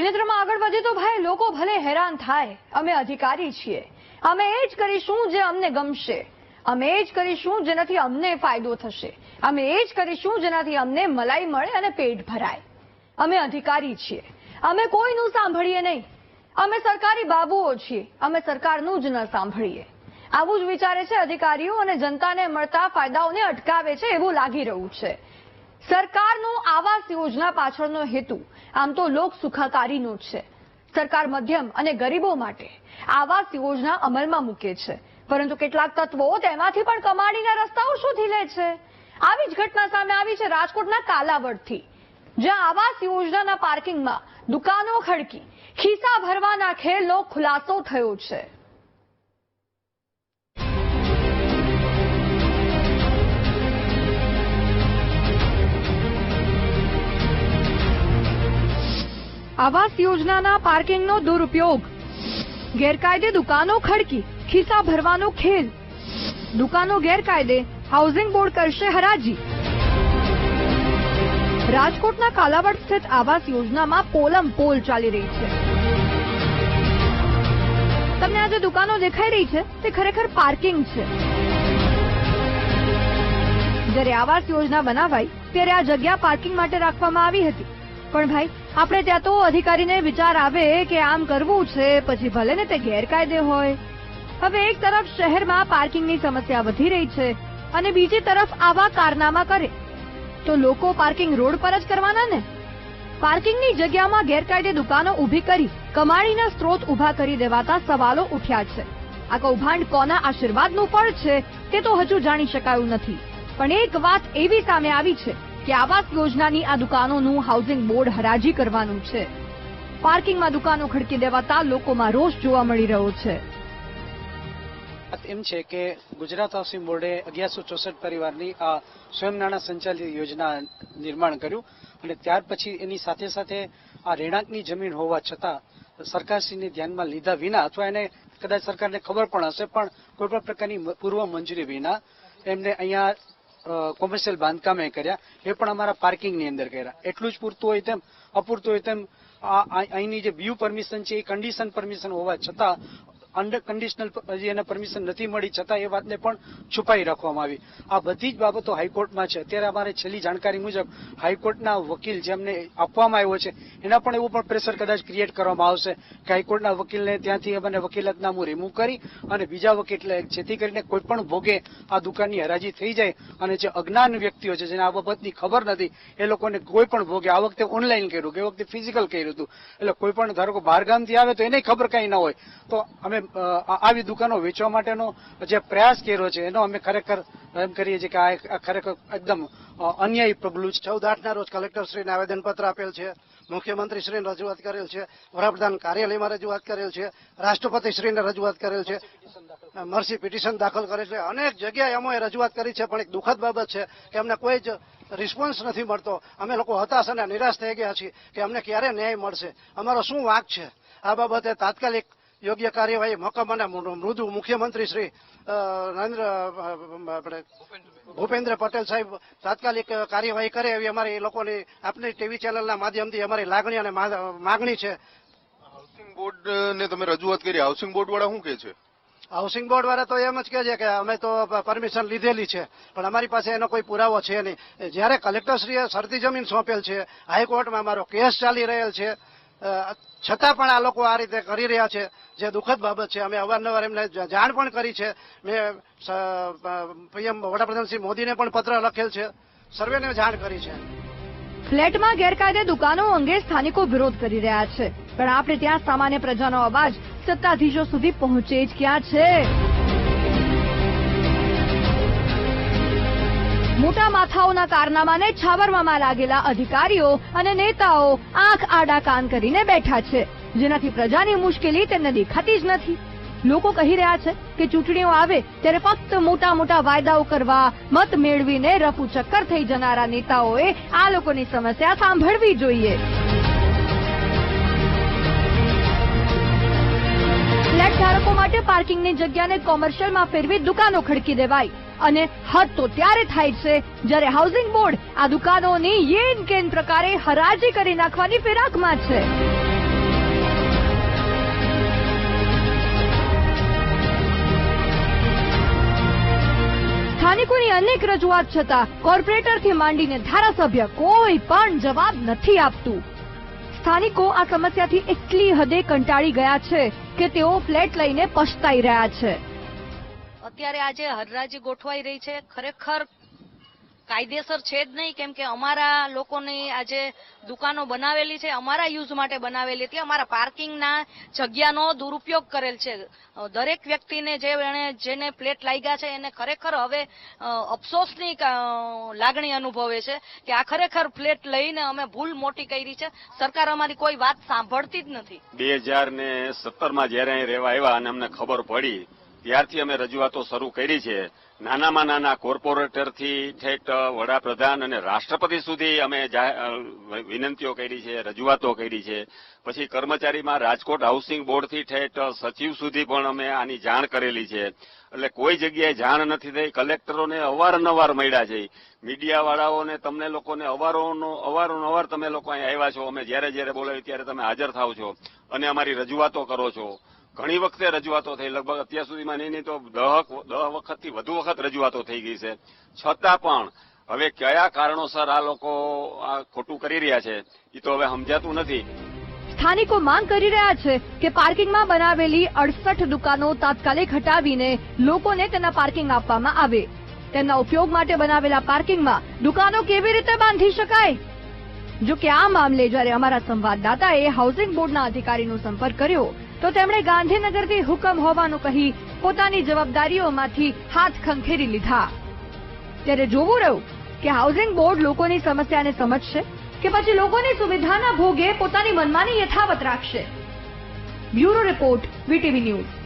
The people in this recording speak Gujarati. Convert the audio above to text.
ત્રિનેત્રમાં આગળ વધે તો ભાઈ લોકો ભલે હેરાન થાય, અમે અધિકારી છીએ. અમે એ જ કરીશું જે અમને ગમશે. અમે એ જ કરીશું જેનાથી અમને ફાયદો થશે. અમે એ જ કરીશું જેનાથી અમને મલાઈ મળે અને પેટ ભરાય. અમે અધિકારી છીએ. અમે કોઈનું સાંભળીએ નહીં. અમે સરકારી બાબુઓ છીએ. અમે સરકારનું જ ન સાંભળીએ. આવું જ વિચારે છે અધિકારીઓ અને જનતાને મળતા ફાયદાઓને અટકાવે છે એવું લાગી રહ્યું છે. સરકારનો આવાસ યોજના પાછળનો હેતુ, આમ તો લોક સુખાકારીનો જ છે. સરકાર મધ્યમ અને ગરીબો માટે આવાસ યોજના અમલમાં મૂકે છે. પરંતુ કેટલાક તત્વો તેમાંથી પણ કમાણીના રસ્તાઓ શોધી લે છે. આવી જ ઘટના સામે આવી છે રાજકોટના કાલાવડથી. જ્યાં આવાસ યોજનાના પાર્કિંગમાં દુકાનો ખડકી, ખિસ્સા ભરવાના ખેલનો ખુલાસો થયો છે. આવાસ યોજનાના પાર્કિંગનો દુરુપયોગ. ગેરકાયદે દુકાનો ખડકી, ખિસ્સા ભરવાનો ખેલ. દુકાનો ગેરકાયદે હાઉસિંગ બોર્ડ કરશે હરાજી. રાજકોટના કાલાવડ સ્થિત આવાસ યોજનામાં પોલમ પોલ ચાલી રહી છે. તમને આજે દુકાનો દેખાઈ રહી છે, તે ખરેખર પાર્કિંગ છે. જ્યારે આવાસ યોજના બનાવાઈ, ત્યારે આ જગ્યા પાર્કિંગ માટે રાખવામાં આવી હતી. પણ ભાઈ, આપણે ત્યાં તો અધિકારીને વિચાર આવે કે આમ કરવું છે, પછી ભલે ને તે ગેરકાયદે હોય. હવે એક તરફ શહેરમાં પાર્કિંગની સમસ્યા વધી રહી છે અને બીજી તરફ આવા કારનામા કરે. તો લોકો પાર્કિંગ રોડ પર જ કરવાના ને? પાર્કિંગની જગ્યામાં ગેરકાયદે દુકાનો ઊભી કરી, કમાણીના સ્ત્રોત ઊભા કરી દેવાતા સવાલો ઉઠ્યા છે. આ કૌભાંડ કોના આશીર્વાદનું ફળ છે, તે તો હજુ જાણી શકાયું નથી. પણ એક વાત એવી સામે આવી છે કે આવાસ યોજનાની આ દુકાનોનું હાઉસિંગ બોર્ડ હરાજી કરવાનું છે. પાર્કિંગમાં દુકાનો ખડકી દેવાતા લોકોમાં રોષ જોવા મળી રહ્યો છે. એમ છે કે ગુજરાત હાઉસિંગ બોર્ડે અગિયારસો ચોસઠ પરિવારની આ સ્વયં નાણાં સંચાલિત યોજના નિર્માણ કર્યું અને ત્યાર પછી એની સાથે સાથે આ રહેણાંકની જમીન હોવા છતાં સરકારશ્રીને ધ્યાનમાં લીધા વિના અથવા એને કદાચ સરકારને ખબર પણ હશે પણ કોઈ પણ પ્રકારની પૂર્વ મંજૂરી વિના એમને અહીંયા કોમર્શિયલ બાંધકામે કર્યા. એ પણ અમારા પાર્કિંગની અંદર કર્યા. એટલું જ પૂરતું હોય તેમ, અપૂરતું હોય તેમ અહીંની જે વ્યૂ પરમિશન છે, એ કન્ડિશન પરમિશન હોવા છતાં અંડર કન્ડિશનલ હજી એને પરમિશન નથી મળી, છતાં એ વાતને પણ છુપાઈ રાખવામાં આવી. આ બધી જ બાબતો હાઈકોર્ટમાં છે. અત્યારે અમારે છેલ્લી જાણકારી મુજબ હાઈકોર્ટના વકીલ જેમને આપવામાં આવ્યો છે, એના પણ એવું પણ પ્રેશર કદાચ ક્રિએટ કરવામાં આવશે કે હાઈકોર્ટના વકીલને ત્યાંથી અમને વકીલાતનામું રિમૂવ કરી અને બીજા વકીલ જેથી કરીને કોઈ પણ ભોગે આ દુકાનની હરાજી થઈ જાય અને જે અજ્ઞાન વ્યક્તિઓ છે, જેને આ બાબતની ખબર નથી, એ લોકોને કોઈ પણ ભોગે. આ વખતે ઓનલાઈન કર્યું, કે વખતે ફિઝિકલ કર્યું હતું. એટલે કોઈ પણ ધારો કે બહારગામથી આવે તો એને ખબર કંઈ ના હોય. તો અમે આવી દુકાનો વેચવા માટેનો જે પ્રયાસ કર્યો છે, એનો અમે ખરેખર એમ કરીએ છીએ કે આ ખરેખર એકદમ અન્યાયી પગલું છે. ચૌદ આઠના રોજ કલેક્ટરશ્રીને આવેદનપત્ર આપેલ છે, મુખ્યમંત્રીશ્રીને રજૂઆત કરેલ છે, વડાપ્રધાન કાર્યાલયમાં રજૂઆત કરેલ છે, રાષ્ટ્રપતિશ્રીને રજૂઆત કરેલ છે, મરસી પિટિશન દાખલ કરેલ છે. અનેક જગ્યાએ અમે રજૂઆત કરી છે, પણ એક દુઃખદ બાબત છે કે અમને કોઈ જ રિસ્પોન્સ નથી મળતો. અમે લોકો હતાશ અને નિરાશ થઈ ગયા છીએ કે અમને ક્યારે ન્યાય મળશે. અમારો શું વાંક છે? આ બાબતે તાત્કાલિક યોગ્ય કાર્યવાહી મક્કમ અને મૃદુ મુખ્યમંત્રી શ્રી નરેન્દ્ર ભૂપેન્દ્ર પટેલ સાહેબ તાત્કાલિક કાર્યવાહી કરે એવી અમારી એ લોકોની આપની ટીવી ચેનલના માધ્યમથી અમારી લાગણી અને માગણી છે. હાઉસિંગ બોર્ડ ને તમે રજૂઆત કરી. હાઉસિંગ બોર્ડ વાળા શું કે છે? હાઉસિંગ બોર્ડ વાળા તો એમ જ કહે છે કે અમે તો પરમિશન લીધેલી છે પણ અમારી પાસે એનો કોઈ પુરાવો છે નહીં. જ્યારે કલેક્ટરશ્રીએ સરતી જમીન સોંપેલ છે હાઈકોર્ટમાં અમારો કેસ ચાલી રહેલ છે છતાં પણ આ લોકો આ રીતે કરી રહ્યા છે. જે દુઃખદ બાબત છે, અમે અવારનવાર એમને જાણ પણ કરી છે. મેં પીએમ વડાપ્રધાન શ્રી મોદીને પણ પત્ર લખેલ છે. સર્વેને જાણ કરી છે. ફ્લેટમાં ગેરકાયદે દુકાનો અંગે સ્થાનિકો વિરોધ કરી રહ્યા છે. પણ આપણે ત્યાં સામાન્ય પ્રજાનો અવાજ સત્તાધીશો સુધી પહોંચે જ ક્યાં છે? મોટા માથાઓના કારનામાને છાવરવામાં લાગેલા અધિકારીઓ અને નેતાઓ આંખ આડા કાન કરીને બેઠા છે. જેનાથી પ્રજાની મુશ્કેલી તેમને દેખાતી જ નથી. લોકો કહી રહ્યા છે કે ચૂંટણીઓ આવે ત્યારે ફક્ત મોટા મોટા વાયદાઓ કરવા મત મેળવીને રફુ ચક્કર થઈ જનારા નેતાઓએ આ લોકોની સમસ્યા સાંભળવી જોઈએ. ફ્લેટ ધારકો માટે પાર્કિંગની જગ્યાને કોમર્શિયલમાં ફેરવી દુકાનો ખડકી દેવાય અને હદ તો ત્યારે થાય છે જ્યારે હાઉસિંગ બોર્ડ આ દુકાનોની યેન કેન પ્રકારે હરાજી કરી નાખવાની ફિરાકમાં છે. સ્થાનિકોની અનેક રજૂઆત છતાં કોર્પોરેટરથી માંડીને ધારાસભ્ય કોઈ પણ જવાબ નથી આપતું. સ્થાનિકો આ સમસ્યાથી એટલી હદે કંટાળી ગયા છે કે તેઓ ફ્લેટ લઈને પછતાઈ રહ્યા છે. અત્યારે આજે હરરાજી ગોઠવાઈ રહી છે. ખરેખર કાયદેસર છે જ નહીં, કેમ કે અમારા લોકોની આજે દુકાનો બનાવેલી છે, અમારા યુઝ માટે બનાવેલી હતી, અમારા પાર્કિંગના જગ્યાનો દુરુપયોગ કરેલ છે. દરેક વ્યક્તિને જે જેને પ્લેટ લાગ્યા છે, એને ખરેખર હવે અફસોસની લાગણી અનુભવે છે કે આ ખરેખર પ્લેટ લઈને અમે ભૂલ મોટી કરી છે. સરકાર અમારી કોઈ વાત સાંભળતી જ નથી. બે હજાર ને સત્તરમાં જયારે અહીં રહેવા આવ્યા અને અમને ખબર પડી ત્યારથી અમે રજૂઆતો શરૂ કરી છે. નાનામાં નાના કોર્પોરેટરથી ઠેઠ વડાપ્રધાન અને રાષ્ટ્રપતિ સુધી અમે વિનંતીઓ કરી છે, રજૂઆતો કરી છે. પછી કર્મચારીમાં રાજકોટ હાઉસિંગ બોર્ડથી ઠેઠ સચિવ સુધી પણ અમે આની જાણ કરેલી છે. એટલે કોઈ જગ્યાએ જાણ નથી થઈ. કલેક્ટરોને અવારનવાર મળ્યા છે. મીડિયા વાળાઓને તમને લોકોને અવારોનો, અવારનવાર તમે લોકો અહીં આવ્યા છો. અમે જ્યારે જ્યારે બોલાવી ત્યારે તમે હાજર થાવ છો અને અમારી રજૂઆતો કરો છો. ઘણી વખતે રજૂઆતો થઈ. લગભગ અત્યાર સુધીમાં નહીં નહીં તો દહ વખતથી વધુ વખત રજૂઆતો થઈ ગઈ છે. છતાં પણ હવે કયા કારણોસર આ લોકો આ ખોટું કરી રહ્યા છે, એ તો હવે સમજાતું નથી. સ્થાનિકો માંગ કરી રહ્યા છે કે પાર્કિંગમાં બનાવેલી અડસઠ દુકાનો તાત્કાલિક હટાવીને લોકોને તેના પાર્કિંગ આપવામાં આવે. તેના ઉપયોગ માટે બનાવેલા પાર્કિંગમાં દુકાનો કેવી રીતે બાંધી શકાય? જો કે આ મામલે જ્યારે અમારા સંવાદદાતાએ હાઉસિંગ બોર્ડના અધિકારીનો સંપર્ક કર્યો તો તેમણે ગાંધીનગરથી હુકમ હોવાનું કહી પોતાની જવાબદારીઓમાંથી હાથ ખંખેરી લીધા. ત્યારે જોવું રહ્યું કે હાઉસિંગ બોર્ડ લોકોની સમસ્યાને સમજશે કે પછી લોકોની સુવિધાના ભોગે પોતાની મનમાની યથાવત રાખશે. Bureau report, VTV news.